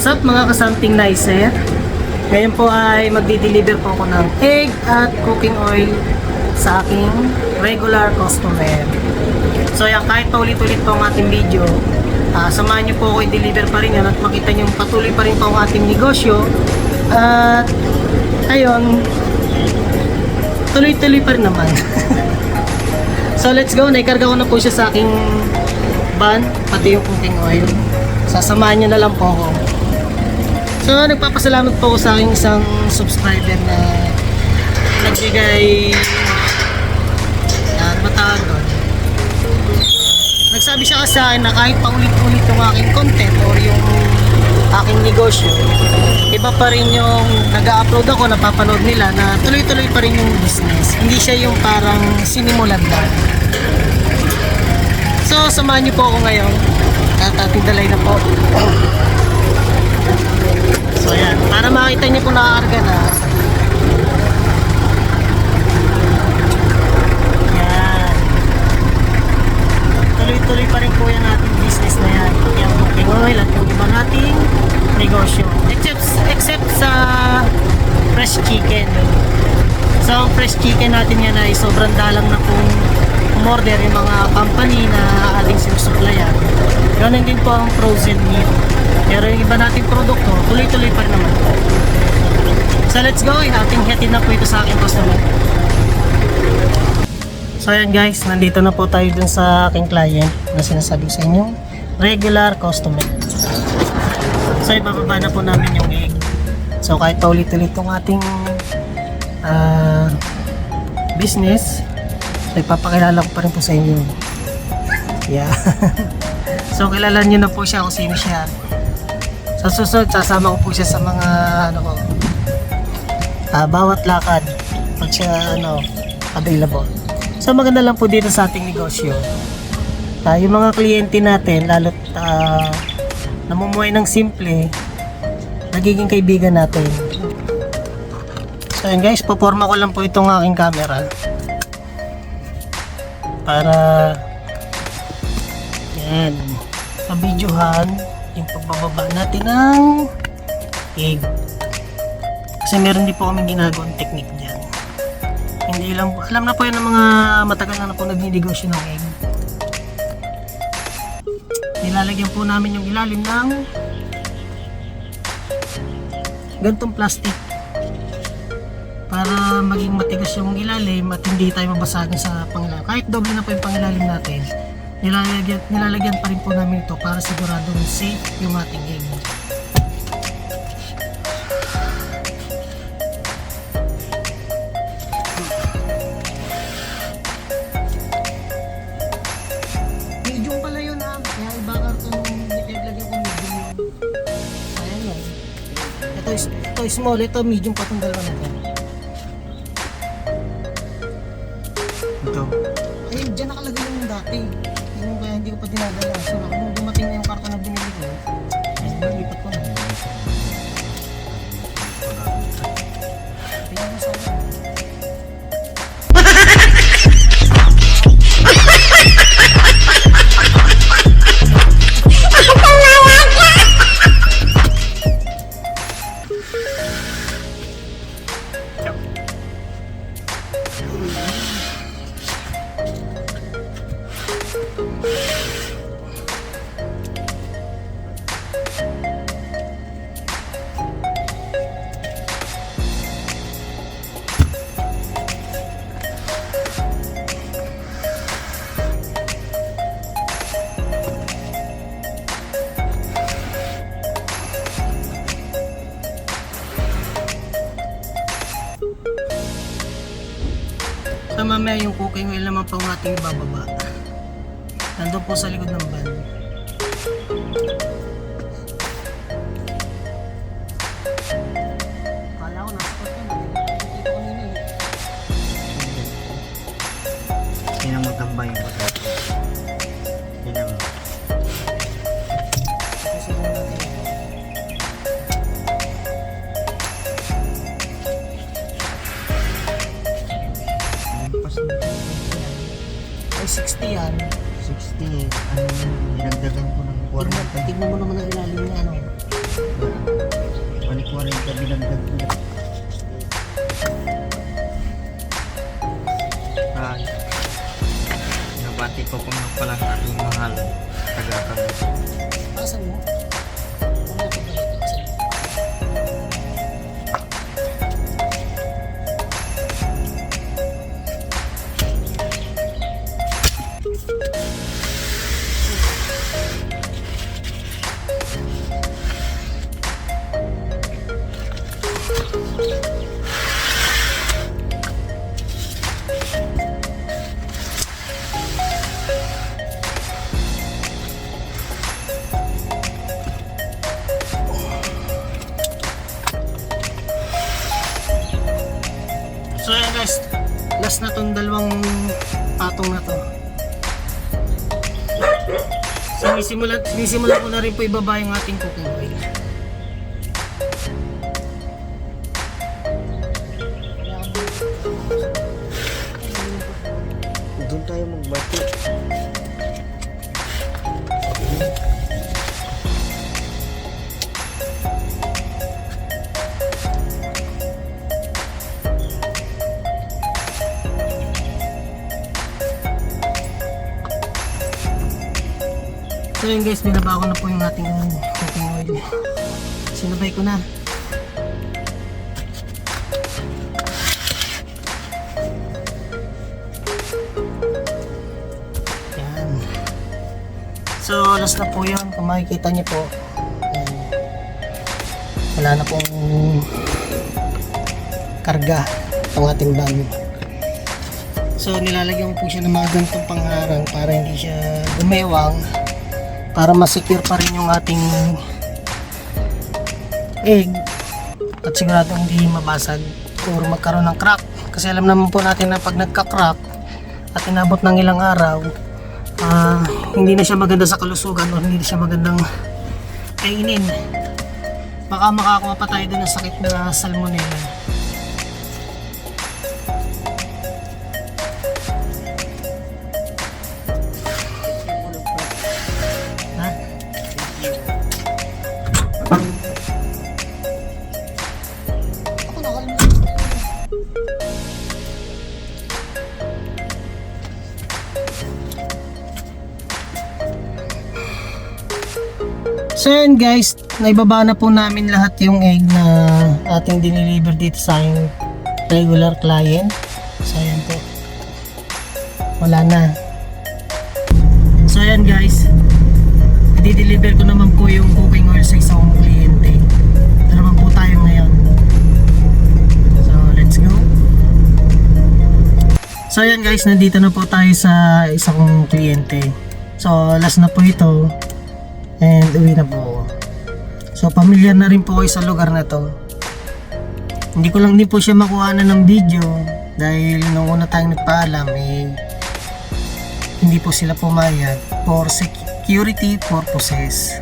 What's up mga kasamting nicer? Ngayon po ay magdi-deliver po ako ng egg at cooking oil sa aking regular customer. So yan, kahit paulit-ulit po ang ating video, ah, samahan niyo po ako i-deliver pa rin yan at makita niyo patuloy pa rin po ang ating negosyo. At ayun, tuloy-tuloy pa rin naman. so let's go, naikarga ko na po siya sa aking van, pati yung cooking oil. Sasamahan niyo na lang po ako. So, nagpapasalamat po ako sa aking isang subscriber na nagbigay yan, matawag doon. Nagsabi siya sa akin na kahit paulit-ulit yung aking content or yung aking negosyo, iba pa rin yung nag-upload ako, napapanood nila na tuloy-tuloy pa rin yung business. Hindi siya yung parang sinimulan lang. So, samahan niyo po ako ngayon. At ating na po. So yan, para makita niyo po nakakarga na. Yan. Tuloy-tuloy pa rin po yung ating business na yan. Yung cooking oil at yung iba nating negosyo. Except, except sa fresh chicken. So ang fresh chicken natin yan ay sobrang dalang na pong umorder yung mga company na ating sinusuplayan. Ganun din po ang frozen meat. Pero yung iba nating produkto, tuloy-tuloy pa rin naman. So let's go, ating hatid na po ito sa aking customer. So ayan guys, nandito na po tayo dun sa aking client na sinasabi sa inyo, regular customer. So ibababa na po namin yung egg. So kahit paulit-ulit itong ating ah, business, so ipapakilala ko pa rin po sa inyo. Yeah. so kilala nyo na po siya kung sino siya. Sa susunod, sasama ko po siya sa mga ano ko, ah, bawat lakad pag siya ano, available. So maganda lang po dito sa ating negosyo. Ah, yung mga kliyente natin, lalo't ah, namumuhay ng simple, nagiging kaibigan natin. So yun guys, poporma ko lang po itong aking camera. Para yan, pabidyohan yung pagbababa natin ng egg. Kasi meron din po kami ginagawang technique dyan. Hindi lang alam na po yan ng mga matagal na na po nagninegosyo ng egg. Nilalagyan po namin yung ilalim ng gantong plastic para maging matigas yung ilalim at hindi tayo mabasagin sa pangilalim. Kahit doble na po yung pangilalim natin, nilalagyan, nilalagyan pa rin po namin ito para siguradong safe yung ating egg. Medium pala yun ha. Kaya iba ka itong nilagyan ko medium yun. Ayan o. Ito, is- ito is small, ito medium pa itong dalawa na ito. Ito. Ayun, dyan nakalagay yung dati. Hindi ko pa dinadala. So, nung dumating na yung karton na binili ko, ayun, nalipat ko na. Tingnan mo sa Sa mamaya yung cooking oil naman po ang ating ibababa. Nandun po sa likod ng van. 60 yan. 60. Ano yun? Dinagdagan ko ng Tignan, 40. tignan mo naman ang ilalim niya, ano. 30 binagdag niya. Ay. Nabati ko kung pala ng aking mahal. Taga-kamit. Asan mo? So yan guys, last na tong dalawang patong na to. Sinisimulan, sinisimulan ko na rin po ibaba yung ating cooking oil. Doon tayo magbati. So yun guys, binaba ko na po yung ating cooking oil. Sinabay ko na. Yan. So last na po yun. Kung makikita niyo po. Yan. Wala na pong karga itong ating bag. So nilalagyan ko po siya ng mga gantong pangharang para hindi siya gumewang para ma-secure pa rin yung ating egg. At sigurado hindi mabasag or magkaroon ng crack. Kasi alam naman po natin na pag nagka-crack at inabot ng ilang araw ah, hindi na siya maganda sa kalusugan o hindi na siya magandang kainin. Baka makakuha pa tayo ng sakit na salmonella So yun guys, naibaba na po namin lahat yung egg na ating dineliver dito sa aking regular client. So yan po. Wala na. So yan guys, i-deliver ko naman po yung cooking oil sa isang kliyente. Ito naman po tayo ngayon. So let's go. So yan guys, nandito na po tayo sa isang kliyente. So last na po ito. And uwi na po. So pamilyar na rin po kayo sa lugar na to. Hindi ko lang din po siya makuha na ng video dahil nung una tayong nagpaalam eh hindi po sila pumayag for security purposes.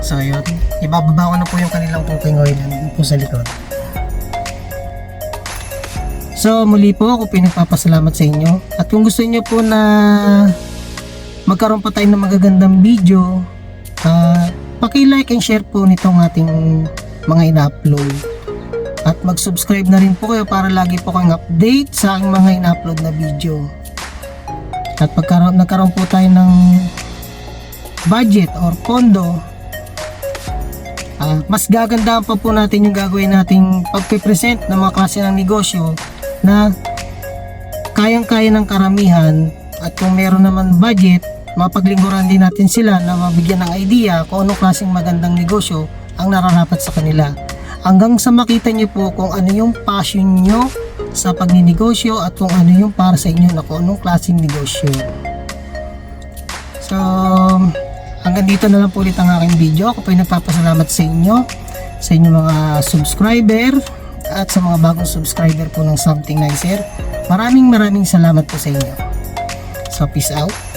So yun, ibababa ko na po yung kanilang cooking oil po sa likod. So muli po ako pinagpapasalamat sa inyo at kung gusto niyo po na magkaroon pa tayo ng magagandang video, uh, paki-like and share po nitong ating mga ina-upload. At mag-subscribe na rin po kayo para lagi po kayong update sa aking mga ina-upload na video. At pagkaroon, nagkaroon po tayo ng budget or pondo, ah, mas gagandahan pa po natin yung gagawin nating pagpipresent ng mga klase ng negosyo na kayang-kaya ng karamihan at kung meron naman budget, mapaglingkuran din natin sila na mabigyan ng idea kung anong klaseng magandang negosyo ang nararapat sa kanila. Hanggang sa makita nyo po kung ano yung passion nyo sa pagninegosyo at kung ano yung para sa inyo na kung anong klaseng negosyo. So, hanggang dito na lang po ulit ang aking video. Ako po ay nagpapasalamat sa inyo, sa inyong mga subscriber at sa mga bagong subscriber po ng Something Nicer. Maraming maraming salamat po sa inyo. So, peace out.